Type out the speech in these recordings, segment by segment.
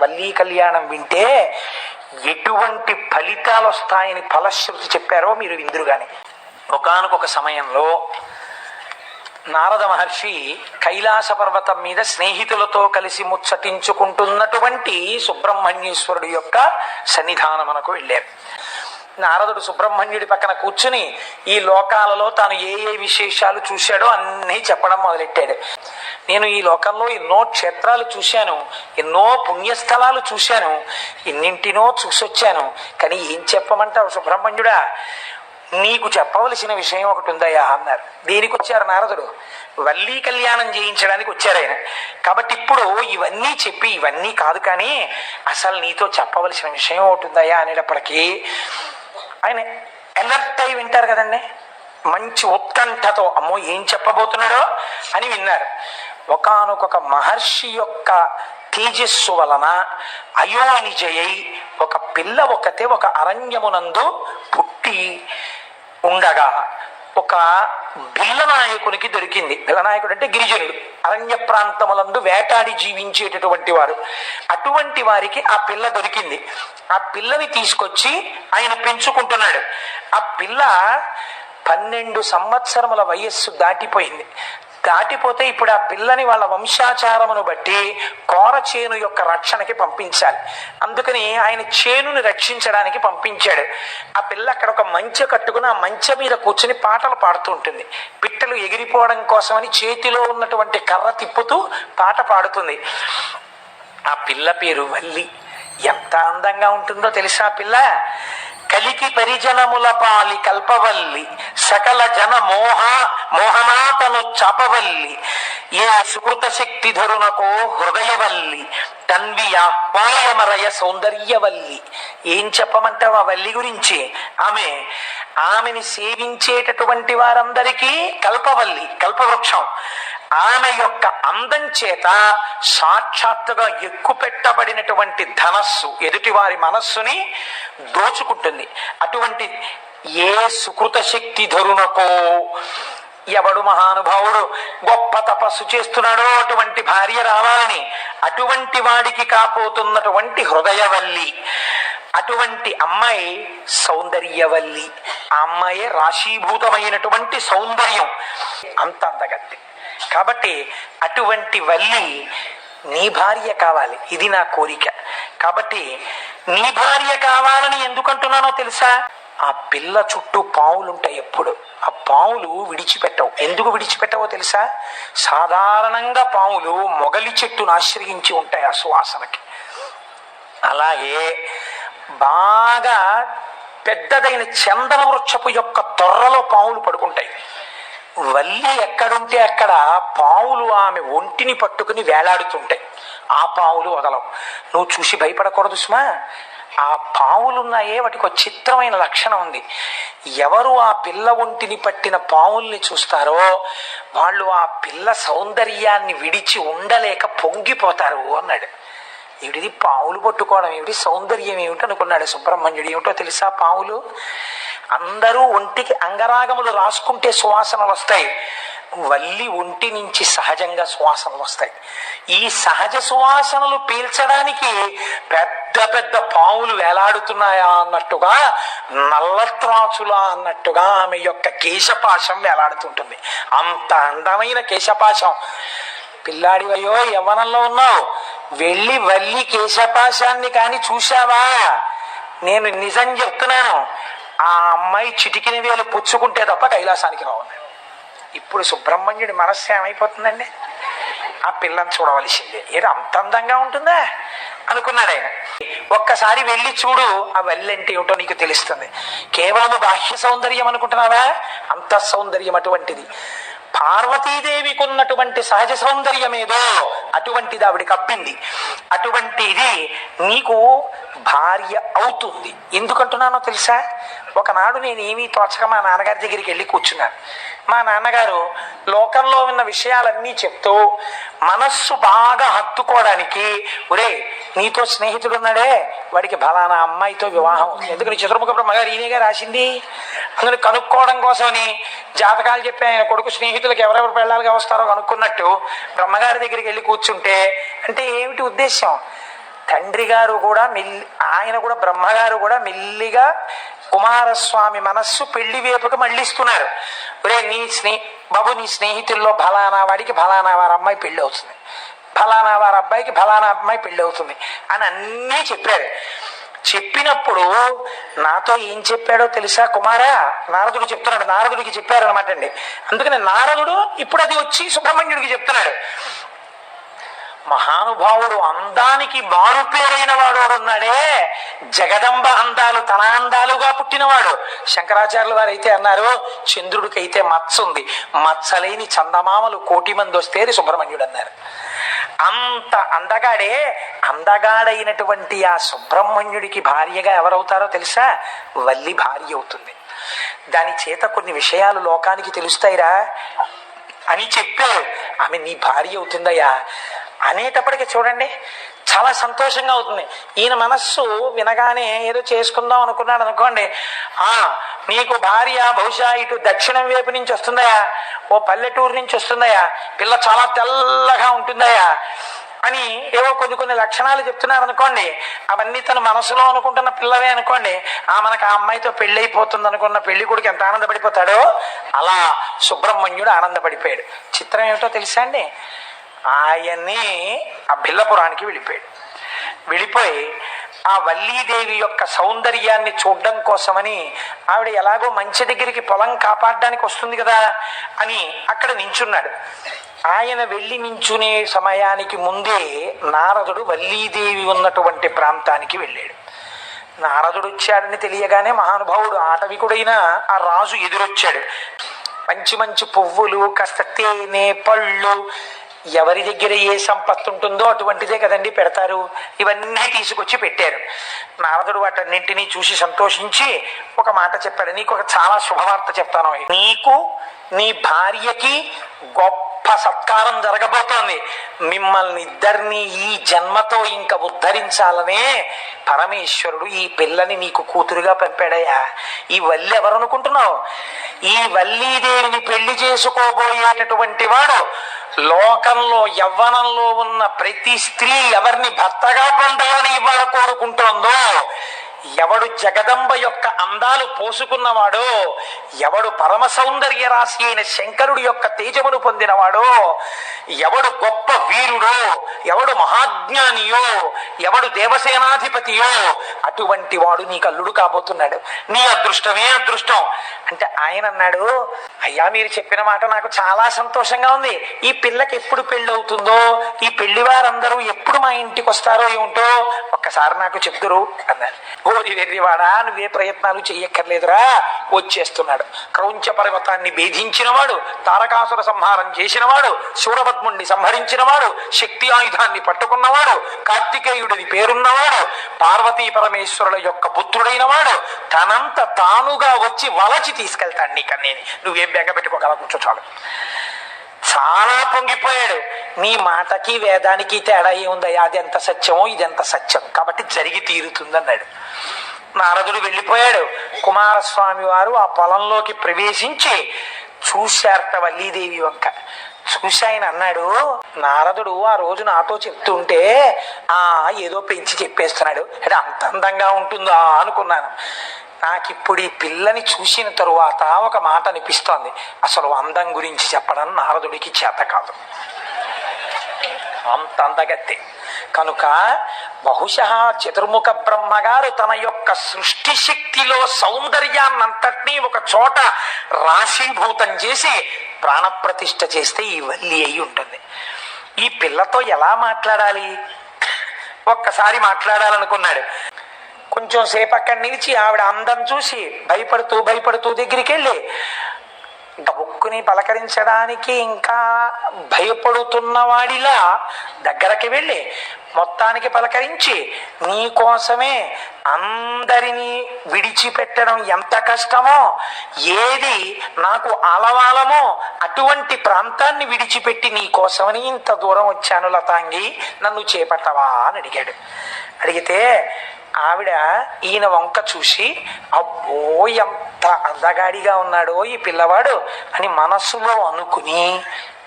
వల్లీ కళ్యాణం వింటే ఎటువంటి ఫలితాలు వస్తాయని ఫలశ్రుతి చెప్పారో మీరు విందురుగాని ఒకనకొక సమయంలో నారద మహర్షి కైలాస పర్వతం మీద స్నేహితులతో కలిసి ముచ్చటించుకుంటున్నటువంటి సుబ్రహ్మణ్యేశ్వరుడు యొక్క సన్నిధానమునకు వెళ్ళారు. నారదుడు సుబ్రహ్మణ్యుడి పక్కన కూర్చుని ఈ లోకాలలో తాను ఏ ఏ విశేషాలు చూశాడో అన్నీ చెప్పడం మొదలెట్టాడు. నేను ఈ లోకంలో ఎన్నో క్షేత్రాలు చూశాను ఎన్నో పుణ్యస్థలాలు చూశాను ఎన్నింటినో చూసొచ్చాను కానీ ఏం చెప్పమంటావు సుబ్రహ్మణ్యుడా? నీకు చెప్పవలసిన విషయం ఒకటి ఉందయ్యా అన్నారు. దేనికి వచ్చారు నారదుడు? వల్లీ కళ్యాణం చేయించడానికి వచ్చారు ఆయన. కాబట్టి ఇప్పుడు ఇవన్నీ చెప్పి ఇవన్నీ కాదు కానీ అసలు నీతో చెప్పవలసిన విషయం ఒకటి ఉందయ్యా అనేటప్పటికీ ఆయన ఎలర్ట్ అయి వింటారు కదండి. మంచి ఉత్కంఠతో అమ్మో ఏం చెప్పబోతున్నాడో అని విన్నారు. ఒకానొక మహర్షి యొక్క తేజస్సు వలన అయోనిజయై ఒక పిల్ల ఒకతే ఒక అరణ్యమునందు పుట్టి ఉండగా ఒక బిల్లనాయకునికి దొరికింది. బిల్లనాయకుడు అంటే గిరిజనుడు. అరణ్య ప్రాంతములందు వేటాడి జీవించేటటువంటి వారు. అటువంటి వారికి ఆ పిల్ల దొరికింది. ఆ పిల్లని తీసుకొచ్చి ఆయన పెంచుకుంటున్నాడు. ఆ పిల్ల పన్నెండు సంవత్సరముల వయస్సు దాటిపోయింది. దాటిపోతే ఇప్పుడు ఆ పిల్లని వాళ్ళ వంశాచారమును బట్టి కోర చేను యొక్క రక్షణకి పంపించాలి. అందుకని ఆయన చేనుని రక్షించడానికి పంపించాడు. ఆ పిల్ల అక్కడ ఒక మంచె కట్టుకుని ఆ మంచె మీద కూర్చుని పాటలు పాడుతూ ఉంటుంది. పిట్టలు ఎగిరిపోవడం కోసమని చేతిలో ఉన్నటువంటి కర్ర తిప్పుతూ పాట పాడుతుంది. ఆ పిల్ల పేరు వల్లి. ఎంత అందంగా ఉంటుందో తెలుసా పిల్ల? కలికి పరిజనముల పాలి కల్పవల్లి సకల జన మోహ మోహమాతను చాపవల్లి. ఏ సుకృత శక్తి ధరునకో హృదయవల్లి తన్వి ఆహ్వాయమరయ సౌందర్యవల్లి. ఏం చెప్పమంటావు ఆ వల్లి గురించి? ఆమె ఆమెని సేవించేటటువంటి వారందరికీ కల్పవల్లి కల్పవృక్షం. ఆమె యొక్క అందం చేత సాక్షాత్తుగా ఎక్కు పెట్టబడినటువంటి ధనస్సు ఎదుటివారి మనస్సుని దోచుకుంటుంది. అటువంటి ఏ సుకృత శక్తి ధరునకో ఎవడు మహానుభావుడు గొప్ప తపస్సు చేస్తున్నాడో అటువంటి భార్య రావాలని అటువంటి వాడికి కాపోతున్నటువంటి హృదయవల్లి అటువంటి అమ్మాయి సౌందర్యవల్లి. ఆ అమ్మాయే రాశీభూతమైనటువంటి సౌందర్యం. అంత అందగత్తి కాబట్టి అటువంటి వల్లి నీ భార్య కావాలి. ఇది నా కోరిక. కాబట్టి నీ భార్య కావాలని ఎందుకంటున్నానో తెలుసా? ఆ పిల్ల చుట్టూ పావులు ఉంటాయి ఎప్పుడు. ఆ పావులు విడిచిపెట్టవు. ఎందుకు విడిచిపెట్టవో తెలుసా? సాధారణంగా పావులు మొగలి చెట్టును ఆశ్రయించి ఉంటాయి ఆ సువాసనకి. అలాగే బాగా పెద్దదైన చందన వృక్షపు యొక్క తొర్రలో పావులు పడుకుంటాయి. వల్లి ఎక్కడుంటే అక్కడ పావులు ఆమె ఒంటిని పట్టుకుని వేలాడుతుంటాయి. ఆ పావులు వదలవు. నువ్వు చూసి భయపడకూడదు సుమా. ఆ పావులున్నాయే వాటికి ఒక చిత్రమైన లక్షణం ఉంది. ఎవరు ఆ పిల్ల ఒంటిని పట్టిన పావుల్ని చూస్తారో వాళ్ళు ఆ పిల్ల సౌందర్యాన్ని విడిచి ఉండలేక పొంగిపోతారు అన్నాడు. ఏమిటిది పావులు పట్టుకోవడం ఏమిటి సౌందర్యం ఏమిటి అనుకున్నాడు సుబ్రహ్మణ్యుడు. ఏమిటో తెలుసా పావులు? అందరూ ఒంటికి అంగరాగములు రాసుకుంటే సువాసనలు వస్తాయి. వల్లి ఒంటి నుంచి సహజంగా సువాసనలు వస్తాయి. ఈ సహజ సువాసనలు పీల్చడానికి పెద్ద పెద్ద పావులు వేలాడుతున్నాయా అన్నట్టుగా నల్లత్రాచులా అన్నట్టుగా ఆమె యొక్క కేశపాశం వేలాడుతుంటుంది. అంత అందమైన కేశపాశం. పిల్లాడివయ్యో యవ్వనంలో ఉన్నావు. వెళ్ళి వల్లి కేశపాశాన్ని కానీ చూశావా? నేను నిజం చెప్తున్నాను. ఆ అమ్మాయి చిటికిన వేలు పుచ్చుకుంటే తప్ప కైలాసానికి రావాలి ఇప్పుడు సుబ్రహ్మణ్యుడి మనస్సు ఏమైపోతుందండి? ఆ పిల్లని చూడవలసిందే. ఏదో అంత అందంగా ఉంటుందా? అనుకున్నాడు ఆయన. ఒక్కసారి వెళ్ళి చూడు ఆ వల్లి అంటే ఏమిటో నీకు తెలుస్తుంది. కేవలం బాహ్య సౌందర్యం అనుకుంటున్నావా? అంత సౌందర్యం అటువంటిది. పార్వతీదేవికి ఉన్నటువంటి సహజ సౌందర్యం ఏదో అటువంటిది ఆవిడికి అప్పింది అటువంటిది నీకు భార్య అవుతుంది. ఎందుకంటున్నానో తెలుసా? ఒకనాడు నేను ఏమీ తోచక మా నాన్నగారి దగ్గరికి వెళ్ళి కూర్చున్నాను. మా నాన్నగారు లోకంలో ఉన్న విషయాలన్నీ చెప్తూ మనస్సు బాగా హత్తుకోవడానికి ఒరే నీతో స్నేహితుడు ఉన్నాడే వాడికి బలానా అమ్మాయితో వివాహం. ఎందుకని చతుర్ముఖ బ్రహ్మగారు ఈయనగా రాసింది? అందులో కనుక్కోవడం కోసమని జాతకాలు చెప్పి ఆయన కొడుకు స్నేహితులకు ఎవరెవరు పెళ్ళాలిగా వస్తారో కనుక్కున్నట్టు బ్రహ్మగారి దగ్గరికి వెళ్ళి కూర్చుంటే అంటే ఏమిటి ఉద్దేశం తండ్రి గారు కూడా మిల్లి ఆయన కూడా బ్రహ్మగారు కూడా మెల్లిగా కుమారస్వామి మనస్సు పెళ్ళి వేపుకి మళ్ళిస్తున్నారు. ఒరే నీ స్నే బాబు నీ స్నేహితుల్లో బలానా వాడికి బలానా వారి అమ్మాయి పెళ్ళి అవుతుంది. ఫలానా వారి అబ్బాయికి ఫలానా అమ్మాయి పెళ్ళి అవుతుంది అని అన్నీ చెప్పారు. చెప్పినప్పుడు నాతో ఏం చెప్పాడో తెలుసా కుమారా? నారదుడు చెప్తున్నాడు నారదుడికి చెప్పారనమాట అండి. అందుకని నారదుడు ఇప్పుడు అది వచ్చి సుబ్రహ్మణ్యుడికి చెప్తున్నాడు. మహానుభావుడు అందానికి మారు పేరైన వాడు ఉన్నాడే? జగదంబ అందాలు తన అందాలుగా పుట్టినవాడు. శంకరాచార్యుల వారు అయితే అన్నారు చంద్రుడికైతే మత్స ఉంది. మచ్చలేని చందమామలు కోటి మంది వస్తే అది సుబ్రహ్మణ్యుడు అన్నారు. అంత అందగాడే అందగాడైనటువంటి ఆ సుబ్రహ్మణ్యుడికి భార్యగా ఎవరవుతారో తెలుసా? వల్లి భార్య అవుతుంది. దాని చేత కొన్ని విషయాలు లోకానికి తెలుస్తాయిరా. అని చెప్పారు ఆమె నీ భార్య అవుతుందయ్యా. అనేటప్పటికి చూడండి చాలా సంతోషంగా అవుతుంది. ఈయన మనస్సు వినగానే ఏదో చేసుకుందాం అనుకున్నాడు అనుకోండి. ఆ నీకు భార్య బహుశా ఇటు దక్షిణం వైపు నుంచి వస్తుందయా ఓ పల్లెటూరు నుంచి వస్తుందయా పిల్ల చాలా తెల్లగా ఉంటుందయా అని ఏవో కొన్ని కొన్ని లక్షణాలు చెప్తున్నారు అనుకోండి. అవన్నీ తన మనసులో అనుకుంటున్న పిల్లవే అనుకోండి. ఆ మనకు ఆ అమ్మాయితో పెళ్ళి అయిపోతుంది అనుకున్న పెళ్ళి కొడుకు ఎంత ఆనందపడిపోతాడో? అలా సుబ్రహ్మణ్యుడు ఆనందపడిపోయాడు. చిత్రం ఏమిటో తెలుసా అండి? ఆయన్ని ఆ బిల్లపురానికి వెళ్ళిపోయాడు. వెళ్ళిపోయి ఆ వల్లీదేవి యొక్క సౌందర్యాన్ని చూడడం కోసమని ఆవిడ ఎలాగో మంచి దగ్గరికి పొలం కాపాడడానికి వస్తుంది కదా అని అక్కడ నించున్నాడు. ఆయన వెళ్ళి నించునే సమయానికి ముందే నారదుడు వల్లీదేవి ఉన్నటువంటి ప్రాంతానికి వెళ్ళాడు. నారదుడు వచ్చాడని తెలియగానే మహానుభావుడు ఆటవికుడైన ఆ రాజు ఎదురొచ్చాడు. మంచి మంచి పువ్వులు కాస్త తేనె పళ్ళు ఎవరి దగ్గర ఏ సంపత్తి ఉంటుందో అటువంటిదే కదండి పెడతారు. ఇవన్నీ తీసుకొచ్చి పెట్టారు. నారదుడు వాటన్నింటినీ చూసి సంతోషించి ఒక మాట చెప్పాడు. నీకు ఒక చాలా శుభవార్త చెప్తాను నీకు నీ భార్యకి గొప్ప సత్కారం జరగబోతోంది. మిమ్మల్ని ఇద్దరిని ఈ జన్మతో ఇంకా ఉద్ధరించాలనే పరమేశ్వరుడు ఈ పిల్లని నీకు కూతురుగా పంపాడయ్యా. ఈ వల్లి ఎవరనుకుంటున్నావు? ఈ వల్లీదేవిని పెళ్ళి చేసుకోబోయేటటువంటి వాడు లోకంలో యవ్వనంలో ఉన్న ప్రతి స్త్రీ ఎవరిని భర్తగా పొందాలని ఇవాళ కోరుకుంటోందో ఎవడు జగదంబ యొక్క అందాలు పోసుకున్నవాడో ఎవడు పరమ సౌందర్య రాశి అయిన శంకరుడి యొక్క తేజమును పొందినవాడో ఎవడు గొప్ప వీరుడో ఎవడు మహాజ్ఞానియో ఎవడు దేవసేనాధిపతియో అటువంటి వాడు నీకు అల్లుడు కాబోతున్నాడు. నీ అదృష్టమే అదృష్టం. అంటే ఆయన అన్నాడు అయ్యా మీరు చెప్పిన మాట నాకు చాలా సంతోషంగా ఉంది. ఈ పిల్లకి ఎప్పుడు పెళ్ళి అవుతుందో ఈ పెళ్ళి వారందరూ ఎప్పుడు మా ఇంటికి వస్తారో ఏమిటో ఒక్కసారి నాకు చెప్తురు అన్నారు ఓరి వెర్రివాడా? నువ్వే ప్రయత్నాలు చెయ్యక్కర్లేదురా వచ్చేస్తున్నాడు. క్రౌంచ పర్వతాన్ని భేధించినవాడు తారకాసుర సంహారం చేసినవాడు శూరపద్ముణ్ణి సంహరించినవాడు శక్తి ఆయుధాన్ని పట్టుకున్నవాడు కార్తికేయుడిని పేరున్నవాడు పార్వతీ పరమేశ్వరుల యొక్క పుత్రుడైన వాడు తనంత తానుగా వచ్చి వలచి తీసుకెళ్తాడు నీకన్నేని. నువ్వేం బెగ్గ పెట్టుకోగల కూర్చో చాలు. చాలా పొంగిపోయాడు. నీ మాటకి వేదానికి తేడా ఏముందయ్యా అది ఎంత సత్యమో ఇది ఎంత సత్యం? కాబట్టి జరిగి తీరుతుందన్నాడు. నారదుడు వెళ్ళిపోయాడు. కుమారస్వామి వారు ఆ పొలంలోకి ప్రవేశించి చూశారట వల్లీదేవి వంక. చూసి ఆయన అన్నాడు నారదుడు ఆ రోజు నాతో చెప్తుంటే ఆ ఏదో పెంచి చెప్పేస్తున్నాడు. అంటే అంత అందంగా ఉంటుందా అనుకున్నాను. నాకు ఇప్పుడు ఈ పిల్లని చూసిన తరువాత ఒక మాట అనిపిస్తోంది. అసలు అందం గురించి చెప్పడం నారదుడికి చేత కాదు. అంత అందగత్తే కనుక బహుశ చతుర్ముఖ బ్రహ్మగారు తన యొక్క సృష్టి శక్తిలో సౌందర్యాన్నంతటినీ ఒక చోట రాశీభూతం చేసి ప్రాణప్రతిష్ఠ చేస్తే ఈ వల్లి అయి ఉంటుంది. ఈ పిల్లతో ఎలా మాట్లాడాలి? ఒక్కసారి మాట్లాడాలనుకున్నాడు. కొంచెం సేపు అక్కడ నిలిచి ఆవిడ అందం చూసి భయపడుతూ భయపడుతూ దగ్గరికి వెళ్ళి గబుక్కుని పలకరించడానికి ఇంకా భయపడుతున్న వాడిలా దగ్గరకి వెళ్ళి మొత్తానికి పలకరించి నీ కోసమే అందరినీ విడిచిపెట్టడం ఎంత కష్టమో ఏది నాకు అలవాలమో అటువంటి ప్రాంతాన్ని విడిచిపెట్టి నీ కోసమని ఇంత దూరం వచ్చాను లతాంగి నన్ను చేపట్టవా? అని అడిగాడు. అడిగితే ఆవిడ ఈయన వంక చూసి అబ్బో ఎంత అందగాడిగా ఉన్నాడో ఈ పిల్లవాడు అని మనస్సులో అనుకుని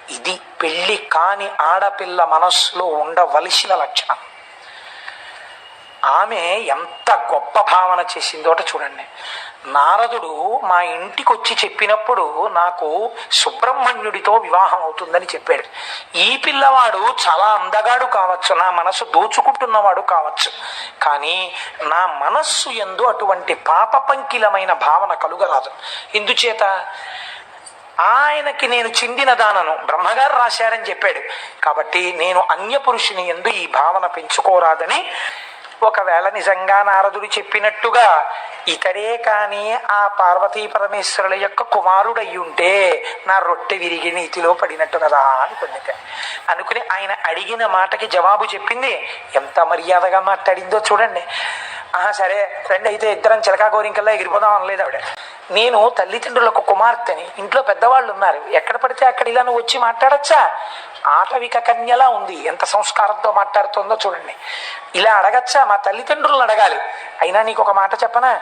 ఇది పెళ్ళి కాని ఆడపిల్ల మనస్సులో ఉండవలసిన లక్షణం. ఆమె ఎంత గొప్ప భావన చేసిందోట చూడండి. నారదుడు మా ఇంటికి వచ్చి చెప్పినప్పుడు నాకు సుబ్రహ్మణ్యుడితో వివాహం అవుతుందని చెప్పాడు. ఈ పిల్లవాడు చాలా అందగాడు కావచ్చు నా మనసు దోచుకుంటున్నవాడు కావచ్చు కానీ నా మనస్సు ఎందు అటువంటి పాప పంకిలమైన భావన కలుగరాదు. ఎందుచేత ఆయనకి నేను చెందిన దానను బ్రహ్మగారు రాశారని చెప్పాడు. కాబట్టి నేను అన్య పురుషుని ఎందు ఈ భావన పెంచుకోరాదని ఒకవేళ నిజంగా నారదుడు చెప్పినట్టుగా ఇతడే కానీ ఆ పార్వతీ పరమేశ్వరుల యొక్క కుమారుడయి ఉంటే నా రొట్టె విరిగి నీతిలో పడినట్టు కదా అనుకుంది అనుకుని ఆయన అడిగిన మాటకి జవాబు చెప్పింది ఎంత మర్యాదగా మాట్లాడిందో చూడండి. ఆహా సరే రండి అయితే ఇద్దరం చిలకా గోరింకల్లా ఎగిరిపోదాం అనలేదు ఆవిడ. నేను తల్లిదండ్రులకు కుమార్తెని ఇంట్లో పెద్దవాళ్ళు ఉన్నారు. ఎక్కడ పడితే అక్కడ ఇలా నువ్వు వచ్చి మాట్లాడచ్చా? ఆటవిక కన్యలా ఉంది. ఎంత సంస్కారంతో మాట్లాడుతుందో చూడండి. ఇలా అడగచ్చా? మా తల్లిదండ్రులను అడగాలి. అయినా నీకు ఒక మాట చెప్పనా?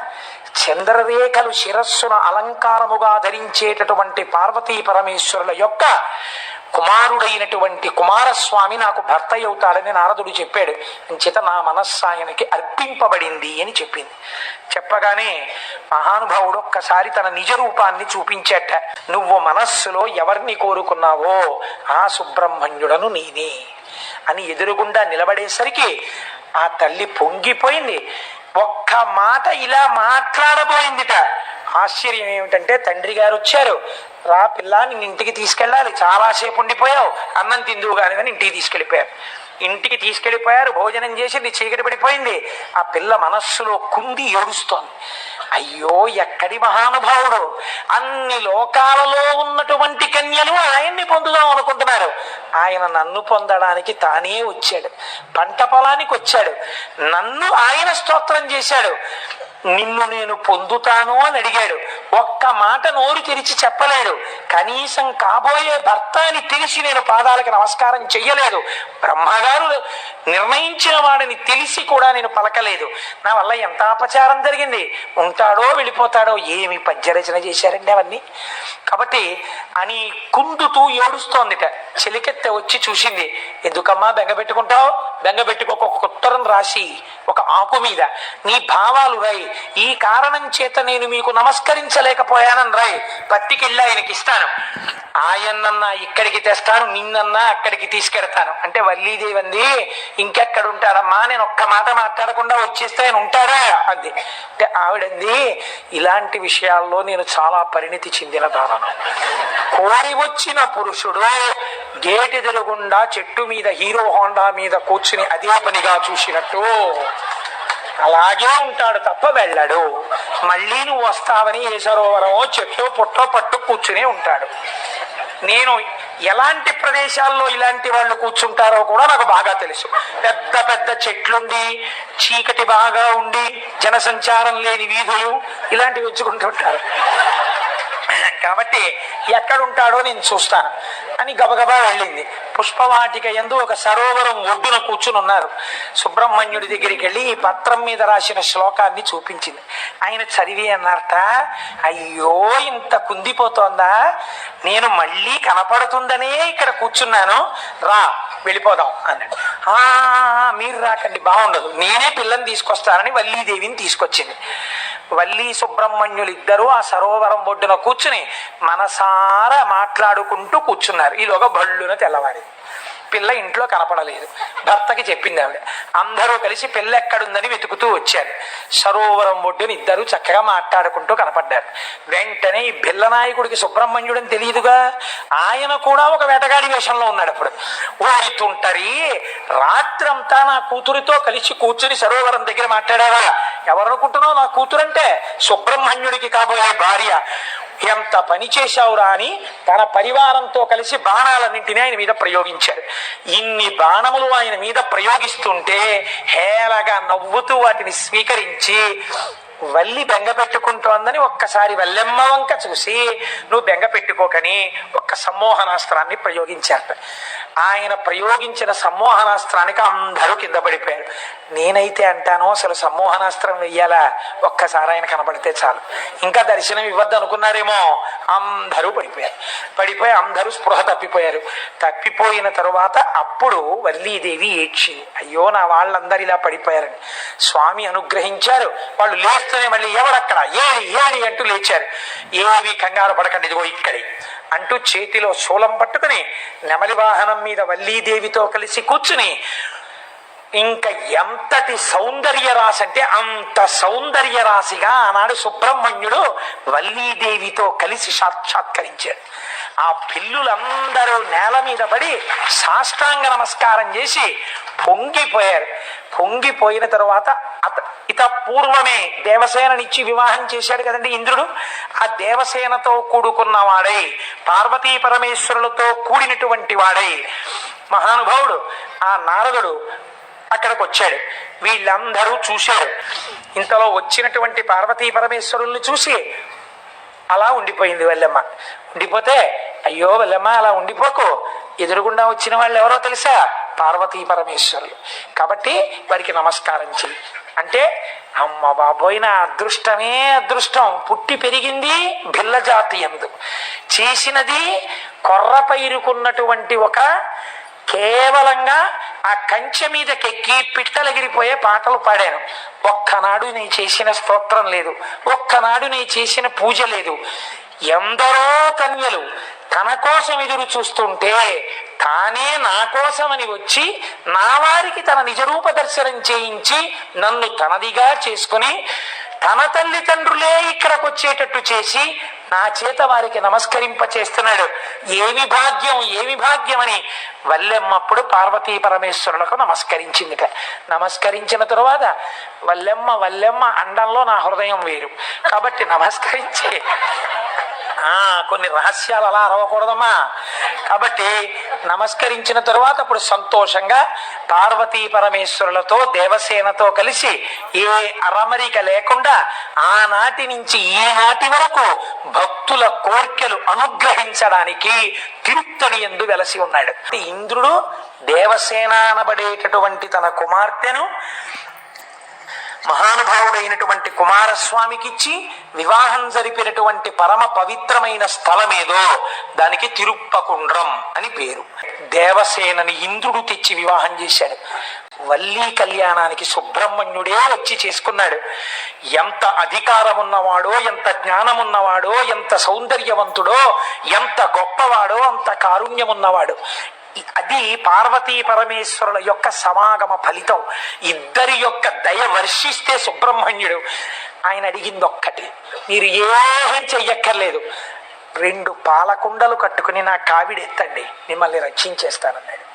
చంద్రరేఖలు శిరస్సును అలంకారముగా ధరించేటటువంటి పార్వతీ పరమేశ్వరుల యొక్క కుమారుడైనటువంటి కుమారస్వామి నాకు భర్త అవుతాడని నారదుడు చెప్పాడు. అంచేత నా మనస్సు ఆయనకి అర్పింపబడింది అని చెప్పింది. చెప్పగానే మహానుభావుడు ఒక్కసారి తన నిజ రూపాన్ని చూపించేట. నువ్వు మనస్సులో ఎవరిని కోరుకున్నావో ఆ సుబ్రహ్మణ్యుడను నేనే అని ఎదురుగుండా నిలబడేసరికి ఆ తల్లి పొంగిపోయింది. ఒక్క మాట ఇలా మాట్లాడబోయిందిట. ఆశ్చర్యం ఏమిటంటే తండ్రి గారు వచ్చారు. రా పిల్ల నేను ఇంటికి తీసుకెళ్ళాలి. చాలాసేపు ఉండిపోయావు. అన్నం తిందువు కాని అని ఇంటికి తీసుకెళ్ళిపోయారు. ఇంటికి తీసుకెళ్ళిపోయారు భోజనం చేసింది చీకటి పడిపోయింది. ఆ పిల్ల మనస్సులో కుంది ఏడుస్తోంది. అయ్యో ఎక్కడి మహానుభావుడు? అన్ని లోకాలలో ఉన్నటువంటి కన్యలు ఆయన్ని పొందుదాం అనుకుంటున్నారు. ఆయన నన్ను పొందడానికి తానే వచ్చాడు. పంట పొలానికి వచ్చాడు. నన్ను ఆయన స్తోత్రం చేశాడు. నిన్ను నేను పొందుతాను అని అడిగాడు. ఒక్క మాట నోరు తెరిచి చెప్పలేడు కనీసం కాబోయే భర్త అని తెలిసి నేను పాదాలకు నమస్కారం చెయ్యలేదు. బ్రహ్మగారు నిర్ణయించిన వాడిని తెలిసి కూడా నేను పలకలేదు. నా వల్ల ఎంత అపచారం జరిగింది? ఉంటాడో వెళ్ళిపోతాడో ఏమి పద్యరచన చేశారండి అవన్నీ? కాబట్టి అని కుందుతూ ఏడుస్తోందిట. చెలికెత్త వచ్చి చూసింది. ఎందుకమ్మా బెంగ పెట్టుకుంటావు? బెంగ ఒక ఉత్తరం రాసి ఒక ఆకు మీద నీ భావాలు రాయి ఈ కారణం చేత నేను మీకు నమస్కరించలేకపోయానని రాయి పత్తికెళ్ళి ఆయనకి ఇస్తాను. ఆయన్నన్నా ఇక్కడికి తెస్తాను నిన్నన్నా అక్కడికి తీసుకెడతాను. అంటే వల్లీదేవి అంది ఇంకెక్కడ ఉంటాడమ్మా నేను ఒక్క మాట మాట్లాడకుండా వచ్చేస్తే ఆయన ఉంటాడా? అంది. అంటే ఆవిడంది ఇలాంటి విషయాల్లో నేను చాలా పరిణితి చెందిన దానను. కోరి వచ్చిన పురుషుడు గేట్ ఎదురుగుండా చెట్టు మీద హీరో హోండా మీద కూర్చుని అదే పనిగా చూసినట్టు అలాగే ఉంటాడు తప్ప వెళ్ళడు. మళ్ళీ నువ్వు వస్తావని ఏ సరోవరమో చెట్టో పుట్టో పట్టు కూర్చునే ఉంటాడు. నేను ఎలాంటి ప్రదేశాల్లో ఇలాంటి వాళ్ళు కూర్చుంటారో కూడా నాకు బాగా తెలుసు. పెద్ద పెద్ద చెట్లుండి చీకటి బాగా ఉండి జనసంచారం లేని వీధులు ఇలాంటివి ఉంచుకుంటుంటారు కాబట్టి ఎక్కడుంటాడో నేను చూస్తాను. అని గబగబా వెళ్ళింది. పుష్పవాటిక ఎందు ఒక సరోవరం ఒడ్డున కూర్చుని ఉన్నారు. సుబ్రహ్మణ్యుడి దగ్గరికి వెళ్ళి ఈ పత్రం మీద రాసిన శ్లోకాన్ని చూపించింది. ఆయన చదివి అన్నారట అయ్యో ఇంత కుందిపోతోందా? నేను మళ్ళీ కనపడుతుందనే ఇక్కడ కూర్చున్నాను. రా వెళ్ళిపోదాం అన్నాడు. "ఆ, మీరు రాకండి బాగుండదు. నేనే పిల్లని తీసుకొస్తానని వల్లీదేవిని తీసుకొచ్చింది. వల్లి సుబ్రహ్మణ్యులు ఇద్దరు ఆ సరోవరం ఒడ్డున కూర్చుని మనసారా మాట్లాడుకుంటూ కూర్చున్నారు. ఈలోగా బళ్ళున తెల్లవారింది. పిల్ల ఇంట్లో కనపడలేదు. భర్తకి చెప్పింది ఆవిడ. అందరూ కలిసి పిల్ల ఎక్కడుందని వెతుకుతూ వచ్చారు. సరోవరం ఒడ్డుని ఇద్దరు చక్కగా మాట్లాడుకుంటూ కనపడ్డారు. వెంటనే ఈ బిల్లనాయకుడికి సుబ్రహ్మణ్యుడని తెలియదుగా? ఆయన కూడా ఒక వేటగాడి వేషంలో ఉన్నాడు అప్పుడు. ఓడితుంటరి రాత్రంతా నా కూతురితో కలిసి కూర్చుని సరోవరం దగ్గర మాట్లాడారా ఎవరనుకుంటున్నావు నా కూతురంటే? సుబ్రహ్మణ్యుడికి కాబోయే భార్య. ఎంత పని చేశావురా అని తన పరివారంతో కలిసి బాణాలన్నింటినీ ఆయన మీద ప్రయోగించారు. ఇన్ని బాణములు ఆయన మీద ప్రయోగిస్తుంటే హేళగా నవ్వుతూ వాటిని స్వీకరించి వల్లి బెంగ పెట్టుకుంటోందని ఒక్కసారి వల్లెమ్మ వంక చూసి నువ్వు బెంగ పెట్టుకోకని ఒక్క సమ్మోహనాస్త్రాన్ని ప్రయోగించారట. ఆయన ప్రయోగించిన సమ్మోహనాస్త్రానికి అందరూ కింద పడిపోయారు. నేనైతే అంటాను అసలు సమ్మోహనాస్త్రం వెయ్యాలా? ఒక్కసారి ఆయన కనపడితే చాలు. ఇంకా దర్శనం ఇవ్వద్దు అనుకున్నారేమో అందరూ పడిపోయారు. పడిపోయి అందరూ స్పృహ తప్పిపోయారు. తప్పిపోయిన తరువాత అప్పుడు వల్లీదేవి ఏడ్చింది. అయ్యో నా వాళ్ళందరూ ఇలా పడిపోయారని. స్వామి అనుగ్రహించారు. వాళ్ళు లేస్తూనే మళ్ళీ ఎవడక్కడ ఏడి ఏడి అంటూ లేచారు. ఏవి కంగారు పడకండి ఇదిగో ఇక్కడే. అంటూ చేతిలో శూలం పట్టుకుని నెమలి వాహనం మీద వల్లీదేవితో కలిసి కూర్చుని ఇంకా ఎంతటి సౌందర్య రాశి అంటే అంత సౌందర్య రాశిగా ఆనాడు సుబ్రహ్మణ్యుడు వల్లీదేవితో కలిసి సాక్షాత్కరించాడు. ఆ పిల్లులందరూ నేల మీద పడి సాష్టాంగ నమస్కారం చేసి పొంగిపోయారు. పొంగిపోయిన తర్వాత అత ఇత పూర్వమే దేవసేననిచ్చి వివాహం చేశాడు కదండి ఇంద్రుడు. ఆ దేవసేనతో కూడుకున్న వాడై పార్వతీ పరమేశ్వరులతో కూడినటువంటి వాడై. మహానుభావుడు ఆ నారదుడు అక్కడికి వచ్చాడు వీళ్ళందరూ చూశారు. ఇంతలో వచ్చినటువంటి పార్వతీ పరమేశ్వరుల్ని చూసి అలా ఉండిపోయింది వెళ్ళమ్మ ఉండిపోతే అయ్యో వెళ్ళమ్మ అలా ఉండిపోకు. ఎదురుగుండా వచ్చిన వాళ్ళు ఎవరో తెలుసా? పార్వతీ పరమేశ్వరులు. కాబట్టి వారికి నమస్కారం చెయ్యి. అంటే అమ్మ బాబోయ్ నా అదృష్టమే అదృష్టం. పుట్టి పెరిగింది భిల్లజాతి ఎందు. చేసినది కొర్ర పైరుకున్నటువంటి ఒక కేవలంగా ఆ కంచె మీదకెక్కి పిట్టలగిరిపోయే పాటలు పాడాను. ఒక్కనాడు నేను చేసిన స్తోత్రం లేదు. ఒక్కనాడు నేను చేసిన పూజ లేదు. ఎందరో కన్యలు తన కోసం ఎదురు చూస్తుంటే తానే నా కోసమని వచ్చి నా వారికి తన నిజరూప దర్శనం చేయించి నన్ను తనదిగా చేసుకుని తన తల్లిదండ్రులే ఇక్కడికి వచ్చేటట్టు చేసి నా చేత వారికి నమస్కరింప చేస్తున్నాడు ఏమి భాగ్యం ఏమి భాగ్యం అని వల్లెమ్మప్పుడు పార్వతీ పరమేశ్వరులకు నమస్కరించిందిట. నమస్కరించిన తరువాత వల్లెమ్మ వల్లెమ్మ అండంలో నా హృదయం వేరు. కాబట్టి నమస్కరించి. ఆ కొన్ని రహస్యాలు అలా అరవకూడదమ్మా. కాబట్టి నమస్కరించిన తరువాత అప్పుడు సంతోషంగా పార్వతీ పరమేశ్వరులతో దేవసేనతో కలిసి ఏ అరమరిక లేకుండా ఆనాటి నుంచి ఈనాటి వరకు భక్తుల కోర్కెలు అనుగ్రహించడానికి తిరుత్తడి ఎందు వెలసి ఉన్నాడు. ఇంద్రుడు దేవసేన అనబడేటటువంటి తన కుమార్తెను మహానుభావుడైనటువంటి కుమారస్వామికిచ్చి వివాహం జరిపినటువంటి పరమ పవిత్రమైన స్థలమేదో దానికి తిరుప్పకుండ్రం అని పేరు. దేవసేనని ఇంద్రుడు తెచ్చి వివాహం చేశాడు. వల్లీ కళ్యాణానికి సుబ్రహ్మణ్యుడే వచ్చి చేసుకున్నాడు. ఎంత అధికారం ఉన్నవాడో ఎంత జ్ఞానం ఉన్నవాడో ఎంత సౌందర్యవంతుడో ఎంత గొప్పవాడో అంత కారుణ్యం ఉన్నవాడు అది పార్వతీ పరమేశ్వరుల యొక్క సమాగమ ఫలితం. ఇద్దరి యొక్క దయ వర్షిస్తే సుబ్రహ్మణ్యుడు. ఆయన అడిగింది ఒక్కటి మీరు ఏం చెయ్యక్కర్లేదు. రెండు పాలకుండలు కట్టుకుని నా కావిడెత్తండి మిమ్మల్ని రక్షించేస్తానన్నాడు.